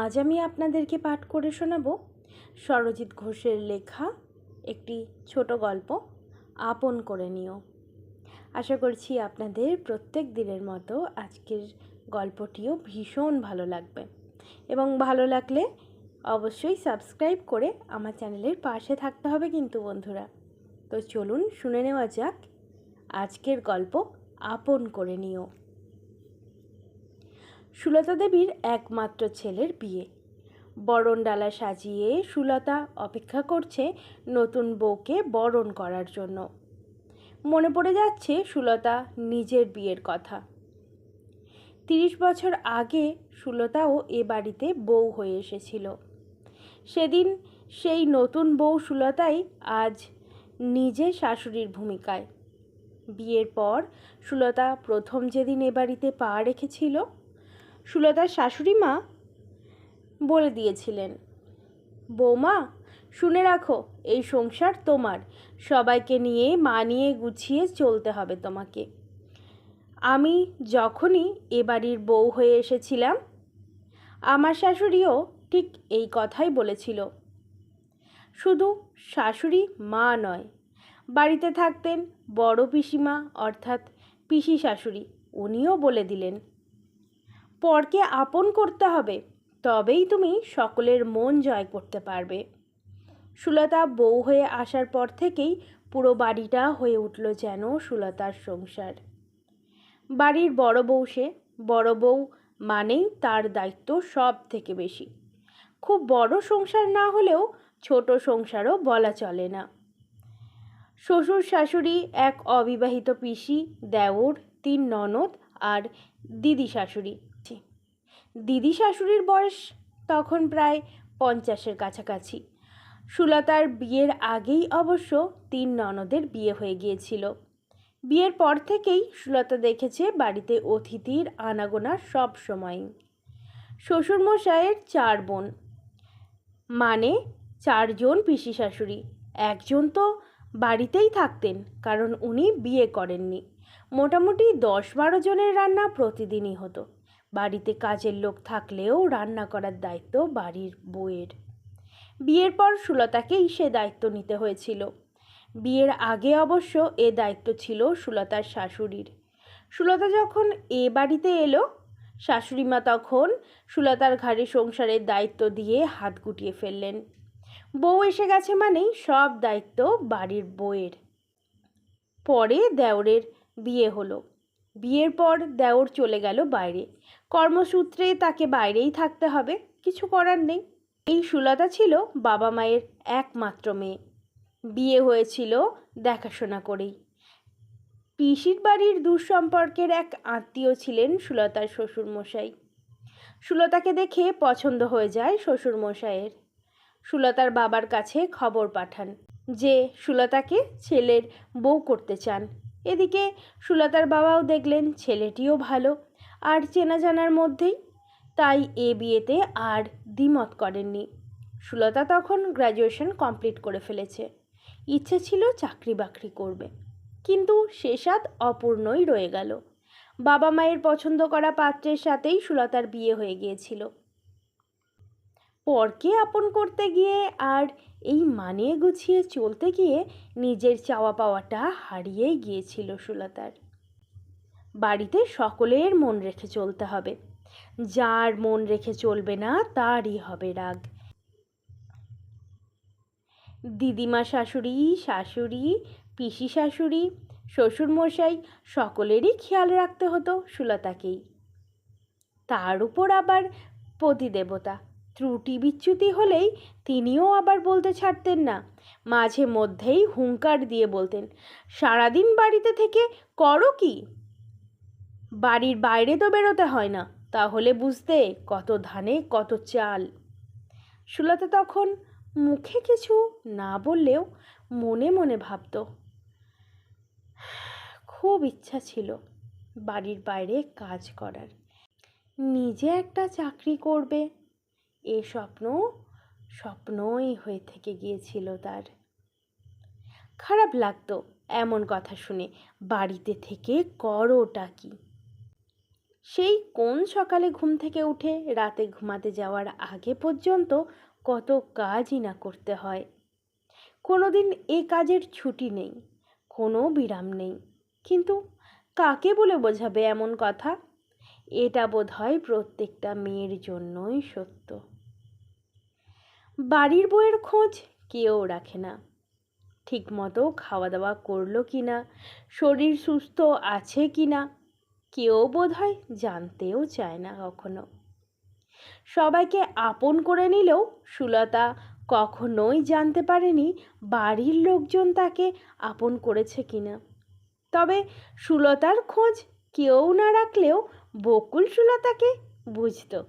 আজ আমি আপনাদেরকে পাঠ করে শোনাব সরজিৎ ঘোষের লেখা একটি ছোট গল্প আপন করে নিও। আশা করছি আপনাদের প্রত্যেক দিনের মতো আজকের গল্পটিও ভীষণ ভালো লাগবে এবং ভালো লাগলে অবশ্যই সাবস্ক্রাইব করে আমার চ্যানেলের পাশে থাকতে হবে কিন্তু বন্ধুরা। তো চলুন শুনে নেওয়া যাক আজকের গল্প আপন করে নিও। সুলতা দেবীর একমাত্র ছেলের বিয়ে। বরণ ডালা সাজিয়ে সুলতা অপেক্ষা করছে নতুন বউকে বরণ করার জন্য। মনে পড়ে যাচ্ছে সুলতা নিজের বিয়ের কথা। তিরিশ বছর আগে সুলতাও এ বাড়িতে বউ হয়ে এসেছিল। সেদিন সেই নতুন বউ সুলতাই আজ নিজে শাশুড়ির ভূমিকায়। বিয়ের পর সুলতা প্রথম যেদিন এ বাড়িতে পা রেখেছিল সুলতার শাশুড়ি মা বলে দিয়েছিলেন, বৌমা, শুনে রাখো, এই সংসার তোমার। সবাইকে নিয়ে মানিয়ে গুছিয়ে চলতে হবে তোমাকে। আমি যখনই এ বাড়ির বউ হয়ে এসেছিলাম, আমার শাশুড়িও ঠিক এই কথাই বলেছিল। শুধু শাশুড়ি মা নয়, বাড়িতে থাকতেন বড় পিসিমা, অর্থাৎ পিসি শাশুড়ি, উনিও বলে দিলেন পরকে আপন করতে হবে, তবেই তুমি সকলের মন জয় করতে পারবে। সুলতা বউ হয়ে আসার পর থেকেই পুরো বাড়িটা হয়ে উঠল যেন সুলতার সংসার। বাড়ির বড় বউ সে, বড় বউ মানেই তার দায়িত্ব সব থেকে বেশি। খুব বড় সংসার না হলেও ছোট সংসারও বলা চলে না। শ্বশুর শাশুড়ি এক অবিবাহিত পিসি, দেওর, তিন ননদ আর দিদি শাশুড়ি। দিদি শাশুড়ির বয়স তখন প্রায় পঞ্চাশের কাছাকাছি। সুলতার বিয়ের আগেই অবশ্য তিন ননদের বিয়ে হয়ে গিয়েছিল। বিয়ের পর থেকেই সুলতা দেখেছে বাড়িতে অতিথির আনাগোনা সব সময়ই শ্বশুরমশাইয়ের চার বোন মানে চারজন পিসি শাশুড়ি। একজন তো বাড়িতেই থাকতেন, কারণ উনি বিয়ে করেননি। মোটামুটি দশ বারো জনের রান্না প্রতিদিনই হতো। বাড়িতে কাজের লোক থাকলেও রান্না করার দায়িত্ব বাড়ির বউয়ের। বিয়ের পর সুলতাকেই সে দায়িত্ব নিতে হয়েছিল। বিয়ের আগে অবশ্য এ দায়িত্ব ছিল সুলতার শাশুড়ির। সুলতা যখন এ বাড়িতে এলো, শাশুড়িমা তখন সুলতার ঘাড়ে সংসারের দায়িত্ব দিয়ে হাত গুটিয়ে ফেললেন। বউ এসে গেছে মানেই সব দায়িত্ব বাড়ির বউয়ের। পরে দেওরের বিয়ে হলো। বিয়ের পর দেওর চলে গেল বাইরে। কর্মসূত্রে তাকে বাইরেই থাকতে হবে, কিছু করার নেই। এই সুলতা ছিল বাবা মায়ের একমাত্র মেয়ে। বিয়ে হয়েছিল দেখাশোনা করেই। পিসির বাড়ির দুঃসম্পর্কের এক আত্মীয় ছিলেন সুলতার শ্বশুরমশাই। সুলতাকে দেখে পছন্দ হয়ে যায় শ্বশুরমশাইয়ের। সুলতার বাবার কাছে খবর পাঠান যে সুলতাকে ছেলের বউ করতে চান। এদিকে সুলতার বাবাও দেখলেন ছেলেটিও ভালো। আর চেনা জানার মধ্যেই। তাই এ বিয়েতে আর দ্বিমত করেননি। সুলতা তখন গ্র্যাজুয়েশন কমপ্লিট করে ফেলেছে। ইচ্ছে ছিল চাকরি বাকরি করবে। কিন্তু সে স্বাদ অপূর্ণই রয়ে গেল। বাবা মায়ের পছন্দ করা পাত্রের সাথেই সুলতার বিয়ে হয়ে গিয়েছিল। পরকে আপন করতে গিয়ে আর এই মানিয়ে গুছিয়ে চলতে গিয়ে নিজের চাওয়া পাওয়াটা হারিয়েই গিয়েছিল সুলতার। বাড়িতে সকলের মন রেখে চলতে হবে। যার মন রেখে চলবে না, তারই হবে রাগ। দিদিমা শাশুড়ি শাশুড়ি, পিসি শাশুড়ি, শ্বশুরমশাই, সকলেরই খেয়াল রাখতে হতো সুলতাকেই। তার উপর আবার পতিদেবতা। ত্রুটি বিচ্যুতি হলেই তিনিও আবার বলতে ছাড়তেন না। মাঝে মধ্যেই হুঙ্কার দিয়ে বলতেন, সারাদিন বাড়িতে থেকে করো কি? বাড়ির বাইরে তো বেরোতে হয় না। তাহলে বুঝতে কত ধানে কত চাল। সুলতা তখন মুখে কিছু না বললেও মনে মনে ভাবত, খুব ইচ্ছা ছিল বাড়ির বাইরে কাজ করার। নিজে একটা চাকরি করবে, এ স্বপ্ন স্বপ্নই হয়ে থেকে গিয়েছিল তার। খারাপ লাগতো এমন কথা শুনে, বাড়িতে থেকে করোটা কি? সেই কোন সকালে ঘুম থেকে উঠে রাতে ঘুমাতে যাওয়ার আগে পর্যন্ত কত কাজই না করতে হয়। কোনো দিন এ কাজের ছুটি নেই, কোনো বিরাম নেই। কিন্তু কাকে বলে বোঝাবে এমন কথা? এটা বোধ হয় প্রত্যেকটা মেয়ের জন্যই সত্য। বাড়ির বউয়ের খোঁজ কেউ রাখে না। ঠিকমতো খাওয়া দাওয়া করল কি না শরীর সুস্থ আছে কি না কেউ বোধ হয় জানতেও চায় না কখনো। সবাইকে আপন করে নিলেও সুলতা কখনোই জানতে পারেনি বাড়ির লোকজন তাকে আপন করেছে কিনা। তবে সুলতার খোঁজ কেউ না রাখলেও বকুল সুলতাকে বুঝতো।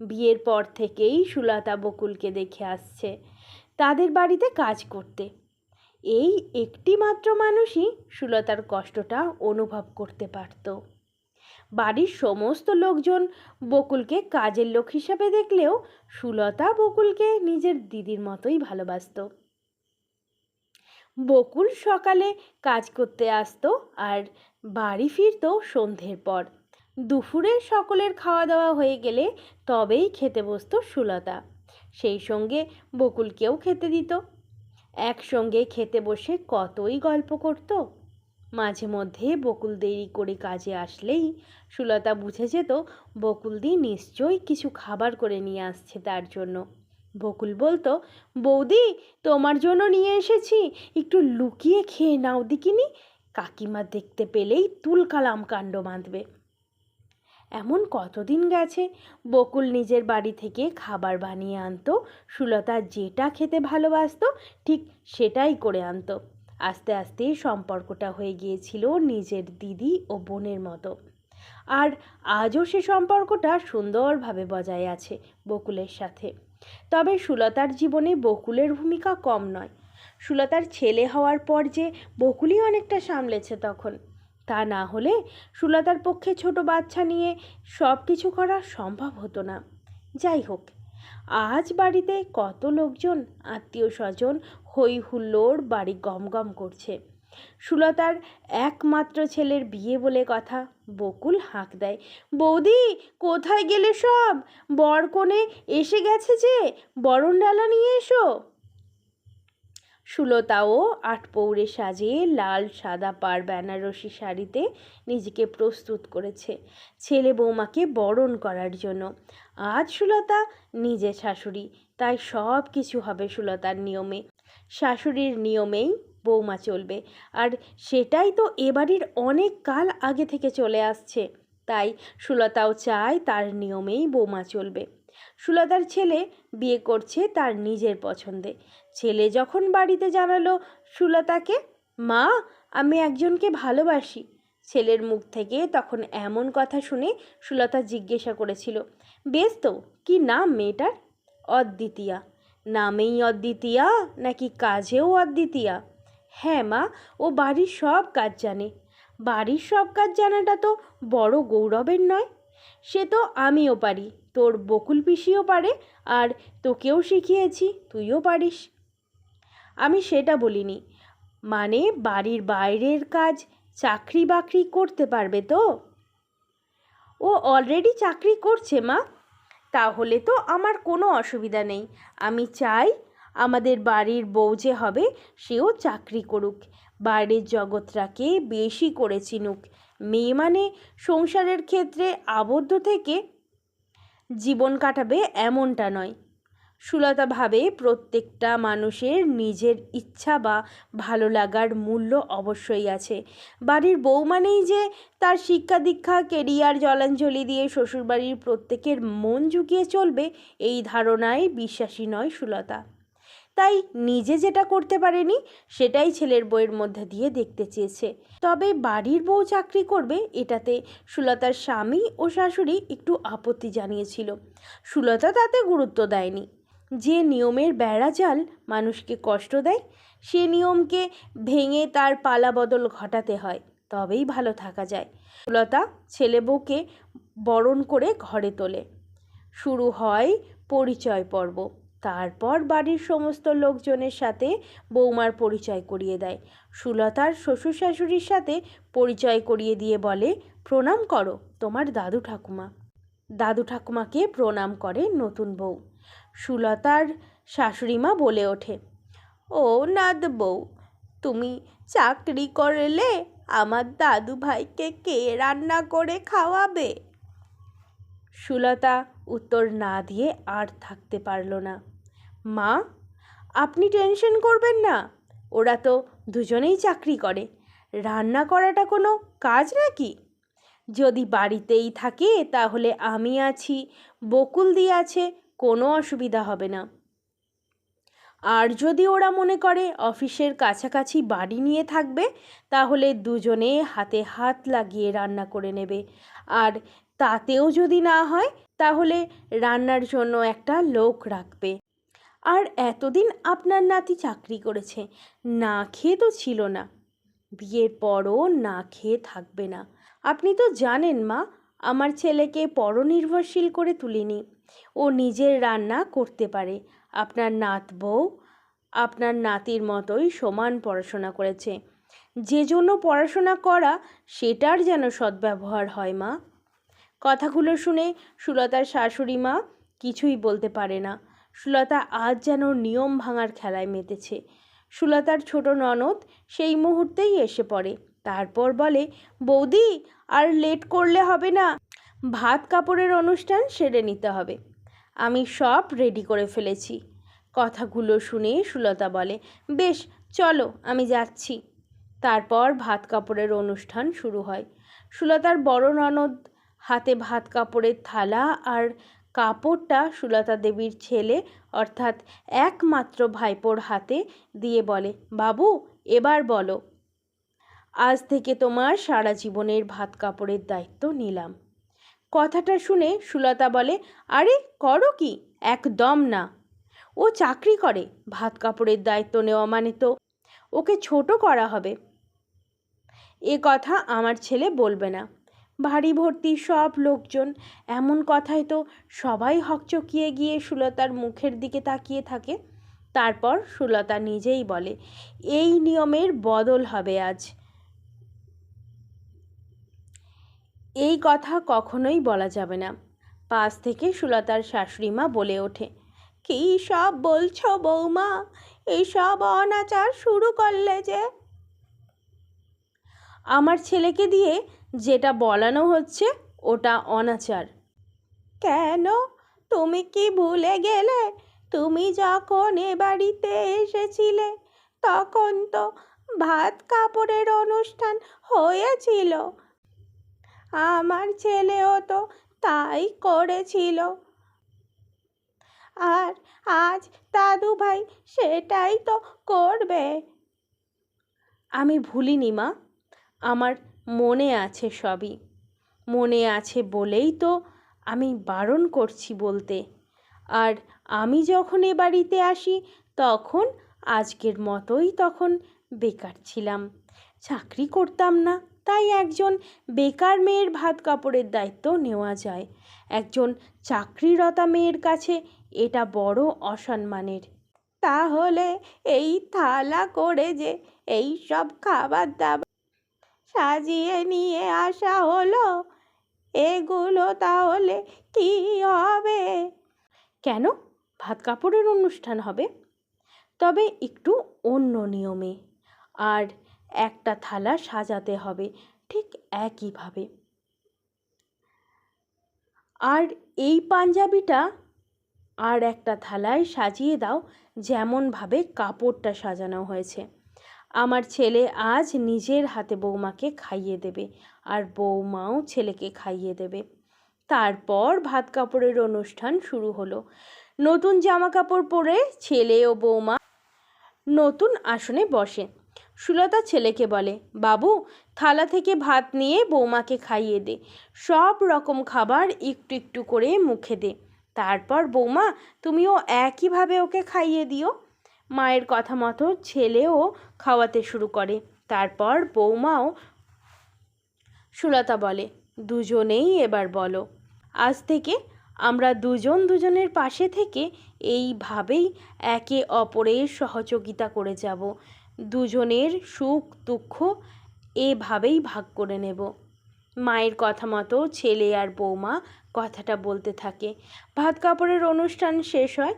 বিয়ের পর থেকেই সুলতা বকুলকে দেখে আসছে তাদের বাড়িতে কাজ করতে। এই একটি মাত্র মানুষই সুলতার কষ্টটা অনুভব করতে পারত। বাড়ির সমস্ত লোকজন বকুলকে কাজের লোক হিসাবে দেখলেও সুলতা বকুলকে নিজের দিদির মতোই ভালোবাসত। বকুল সকালে কাজ করতে আসতো আর বাড়ি ফিরতো সন্ধ্যের পর। দুপুরে সকলের খাওয়া দাওয়া হয়ে গেলে তবেই খেতে বসতো সুলতা। সেই সঙ্গে বকুলকেও খেতে দিত। একসঙ্গে খেতে বসে কতই গল্প করত। মাঝে মধ্যে বকুল দেরি করে কাজে আসলেই সুলতা বুঝে যেত বকুলদি নিশ্চয়ই কিছু খাবার করে নিয়ে আসছে তার জন্য। বকুল বলতো, বৌদি, তোমার জন্য নিয়ে এসেছি। একটু লুকিয়ে খেয়ে নাও দিকিনি কাকিমা দেখতে পেলেই তুলকালাম কাণ্ড বাঁধবে। এমন কতদিন গেছে বকুল নিজের বাড়ি থেকে খাবার বানিয়ে আনতো, সুলতা যেটা খেতে ভালোবাসতো, ঠিক সেটাই করে আনতো। আস্তে আস্তে সম্পর্কটা হয়ে গিয়েছিল নিজের দিদি ও বোনের মতো। আর আজও সে সম্পর্কটা সুন্দরভাবে বজায় আছে বকুলের সাথে। তবে সুলতার জীবনে বকুলের ভূমিকা কম নয়। সুলতার ছেলে হওয়ার পর যে বকুলই অনেকটা সামলেছে তখন, তা না হলে সুলতার পক্ষে ছোট বাচ্চা নিয়ে সব কিছু করা সম্ভব হতো না। যাই হোক আজ বাড়িতে কত লোকজন আত্মীয় স্বজন হই হুল্লোড় বাড়ি গমগম করছে। সুলতার একমাত্র ছেলের বিয়ে বলে কথা বকুল হাঁক দেয়। বৌদি, কোথায় গেলে সব? বর কোণে এসে গেছে যে বরণ ডালা নিয়ে এসো। সুলতাও আটপৌরে সাজিয়ে লাল, সাদা পার বেনারসি শাড়িতে নিজেকে প্রস্তুত করেছে। ছেলে বৌমাকে বরণ করার জন্য আজ সুলতা নিজে শাশুড়ি, তাই সব কিছু হবে সুলতার নিয়মে। শাশুড়ির নিয়মেই বৌমা চলবে, আর সেটাই তো এবাড়ির অনেক কাল আগে থেকে চলে আসছে। তাই সুলতাও চায় তার নিয়মেই বৌমা চলবে। সুলতার ছেলে বিয়ে করছে তার নিজের পছন্দে। ছেলে যখন বাড়িতে জানালো সুলতাকে, মা, আমি একজনকে ভালোবাসি। ছেলের মুখ থেকে তখন এমন কথা শুনে সুলতা জিজ্ঞাসা করেছিল বেশ তো, কি নাম মেয়েটার? অদ্বিতীয়া। নামেই অদ্বিতীয়া, নাকি কাজেও অদ্বিতীয়া? হ্যাঁ মা, ও বাড়ির সব কাজ জানে। বাড়ির সব কাজ জানাটা তো বড় গৌরবের নয়। সে তো আমিও পারি, তোর বকুল পিসিও পারে, আর তোকেও শিখিয়েছি, তুইও পারিস। আমি সেটা বলিনি। মানে বাড়ির বাইরের কাজ চাকরি বাকরি করতে পারবে তো? ও অলরেডি চাকরি করছে মা তাহলে তো আমার কোনো অসুবিধা নেই। আমি চাই আমাদের বাড়ির বউ যে হবে, সেও চাকরি করুক। বাইরের জগৎটাকে বেশি করে চিনুক। মেয়ে মানে সংসারের ক্ষেত্রে আবদ্ধ থেকে জীবন কাটাবে এমনটা নয়। সুলতা ভাবে প্রত্যেকটা মানুষের নিজের ইচ্ছা বা ভালো লাগার মূল্য অবশ্যই আছে। বাড়ির বউ মানেই যে তার শিক্ষা দীক্ষা, কেরিয়ার, জলাঞ্জলি দিয়ে শ্বশুরবাড়ির প্রত্যেকের মন ঝুঁকিয়ে চলবে, এই ধারণায় বিশ্বাসী নয় সুলতা। তাই নিজে যেটা করতে পারেনি, সেটাই ছেলের বইয়ের মধ্যে দিয়ে দেখতে চেয়েছে। তবে বাড়ির বউ চাকরি করবে, এটাতে সুলতার স্বামী ও শাশুড়ি একটু আপত্তি জানিয়েছিল। সুলতা তাতে গুরুত্ব দেয়নি। যে নিয়মের বেড়াজাল মানুষকে কষ্ট দেয়, সে নিয়মকে ভেঙে তার পালা বদল ঘটাতে হয়, তবেই ভালো থাকা যায়। সুলতা ছেলে বউকে বরণ করে ঘরে তোলে। শুরু হয় পরিচয় পর্ব। তারপর বাড়ির সমস্ত লোকজনের সাথে বৌমার পরিচয় করিয়ে দেয়। সুলতার শ্বশুর শাশুড়ির সাথে পরিচয় করিয়ে দিয়ে বলে, প্রণাম করো তোমার দাদু ঠাকুমা। দাদু ঠাকুমাকে প্রণাম করে নতুন বউ। সুলতার শাশুড়িমা বলে ওঠে, ও নাদ বউ, তুমি চাকরি করলে আমার দাদু ভাইকে কে রান্না করে খাওয়াবে? সুলতা উত্তর না দিয়ে আর থাকতে পারল না, মা, আপনি টেনশন করবেন না, ওরা তো দুজনেই চাকরি করে, রান্না করাটা কোনো কাজ নাকি? যদি বাড়িতেই থাকে তাহলে আমি আছি, বকুল দিয়ে আছে কোনো অসুবিধা হবে না। আর যদি ওরা মনে করে অফিসের কাছাকাছি বাড়ি নিয়ে থাকবে, তাহলে দুজনে হাতে হাত লাগিয়ে রান্না করে নেবে। আর তাতেও যদি না হয়, তাহলে রান্নার জন্য একটা লোক রাখবে। আর এতদিন আপনার নাতি চাকরি করেছে, না খেয়ে তো ছিল না। বিয়ের পরও না খেয়ে থাকবে না। আপনি তো জানেন মা, আমার ছেলেকে পরনির্ভরশীল করে তুলিনি। ও নিজের রান্না করতে পারে। আপনার নাত বউ আপনার নাতির মতোই সমান পড়াশোনা করেছে। যে জন্য পড়াশোনা করা, সেটার যেন সদ্ব্যবহার হয় মা। কথাগুলো শুনে সুলতার শাশুড়ি মা কিছুই বলতে পারে না। সুলতা আজ যেন নিয়ম ভাঙার খেলায় মেতেছে। সুলতার ছোট ননদ সেই মুহূর্তেই এসে পড়ে। তারপর বলে, বৌদি, আর লেট করলে হবে না। ভাত কাপড়ের অনুষ্ঠান সেরে নিতে হবে। আমি সব রেডি করে ফেলেছি। কথাগুলো শুনে সুলতা বলে, বেশ, চলো, আমি যাচ্ছি। তারপর ভাত কাপড়ের অনুষ্ঠান শুরু হয়। সুলতার বড় ননদ হাতে ভাত কাপড়ের থালা আর কাপড়টা সুলতা দেবীর ছেলে, অর্থাৎ একমাত্র ভাইপোর হাতে দিয়ে বলে, বাবু, এবার বলো, আজ থেকে তোমার সারা জীবনের ভাত কাপড়ের দায়িত্ব নিলাম। কথাটা শুনে সুলতা বলে, আরে, করো কি? একদম না। ও চাকরি করে, ভাত কাপড়ের দায়িত্ব নেওয়া মানে তো। ওকে ছোট করা হবে। এ কথা আমার ছেলে বলবে না। ভারী ভর্তি সব লোকজন। এমন কথায় তো সবাই হকচকিয়ে গিয়ে সুলতার মুখের দিকে তাকিয়ে থাকে। তারপর সুলতা নিজেই বলে, এই নিয়মের বদল হবে আজ। এই কথা কখনোই বলা যাবে না। পাশ থেকে সুলতার শাশুড়ি মা বলে ওঠে, কী সব বলছো বৌমা? এইসব অনাচার শুরু করলে যে? আমার ছেলেকে দিয়ে যেটা বলানো হচ্ছে ওটা অনাচার। কেন? তুমি কি ভুলে গেলে? তুমি যখন এ বাড়িতে এসেছিলে, তখন তো ভাত কাপড়ের অনুষ্ঠান হয়েছিল। আমার ছেলেও তো তাই করেছিল। আর আজ দাদু ভাই সেটাই তো করবে। আমি ভুলিনি মা, আমার মনে আছে সবই। মনে আছে বলেই তো আমি বারণ করছি বলতে। আর আমি যখন এ বাড়িতে আসি, তখন আজকের মতোই তখন বেকার ছিলাম। চাকরি করতাম না তাই একজন বেকার মেয়ের ভাত কাপড়ের দায়িত্ব নেওয়া যায়। একজন চাকরিরতা মেয়ের কাছে এটা বড় অসম্মানের। তাহলে এই থালা করে যে এই সব খাবার দাবার সাজিয়ে নিয়ে আসা হলো, এগুলো তাহলে কি হবে? কেন? ভাত কাপড়ের অনুষ্ঠান হবে। তবে একটু অন্য নিয়মে। আর একটা থালা সাজাতে হবে, ঠিক একইভাবে। আর এই পাঞ্জাবিটা আর একটা থালায় সাজিয়ে দাও, যেমনভাবে কাপড়টা সাজানো হয়েছে। আমার ছেলে আজ নিজের হাতে বৌমাকে খাইয়ে দেবে আর বৌমাও ছেলেকে খাইয়ে দেবে। তারপর ভাত কাপড়ের অনুষ্ঠান শুরু হলো। নতুন জামা কাপড় পরে ছেলে ও বৌমা নতুন আসনে বসে। সুলতা ছেলেকে বলে, বাবু, থালা থেকে ভাত নিয়ে বৌমাকে খাইয়ে দে। সব রকম খাবার একটু একটু করে মুখে দে। তারপর বৌমা, তুমিও একইভাবে ওকে খাইয়ে দিও। মায়ের কথা মতো ছেলেও খাওয়াতে শুরু করে। তারপর বৌমাও সুলতা বলে, দুজনেই এবার বলো। আজ থেকে আমরা দুজন দুজনের পাশে থেকে এইভাবেই একে অপরের সহযোগিতা করে যাব। দুজনের সুখ, দুঃখ এভাবেই ভাগ করে নেব। মায়ের কথা মতো ছেলে আর বৌমা কথাটা বলতে থাকে। ভাত কাপড়ের অনুষ্ঠান শেষ হয়।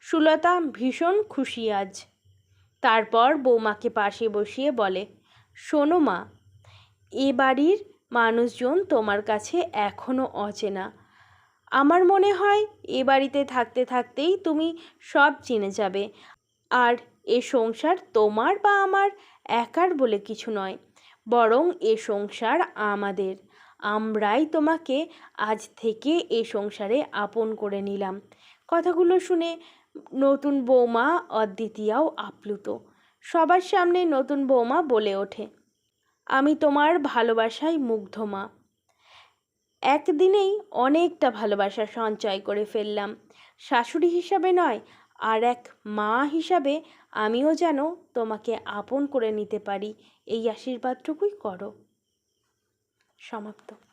সুলতা ভীষণ খুশি আজ। তারপর বৌমাকে পাশে বসিয়ে বলে, শোনো মা, এ বাড়ির মানুষজন তোমার কাছে এখনও অচেনা। আমার মনে হয় এ বাড়িতে থাকতে থাকতেই তুমি সব চিনে যাবে। আর এ সংসার তোমার বা আমার একার বলে কিছু নয়, বরং এ সংসার আমাদের। আমরাই তোমাকে আজ থেকে এ সংসারে আপন করে নিলাম। কথাগুলো শুনে নতুন বৌমা অদ্বিতীয়াও আপ্লুত। সবার সামনে নতুন বৌমা বলে ওঠে, আমি তোমার ভালোবাসায় মুগ্ধ মা। একদিনেই অনেকটা ভালোবাসা সঞ্চয় করে ফেললাম। শাশুড়ি হিসাবে নয় আর এক মা হিসাবে আমিও যেন তোমাকে আপন করে নিতে পারি, এই আশীর্বাদটুকুই করো। সমাপ্ত।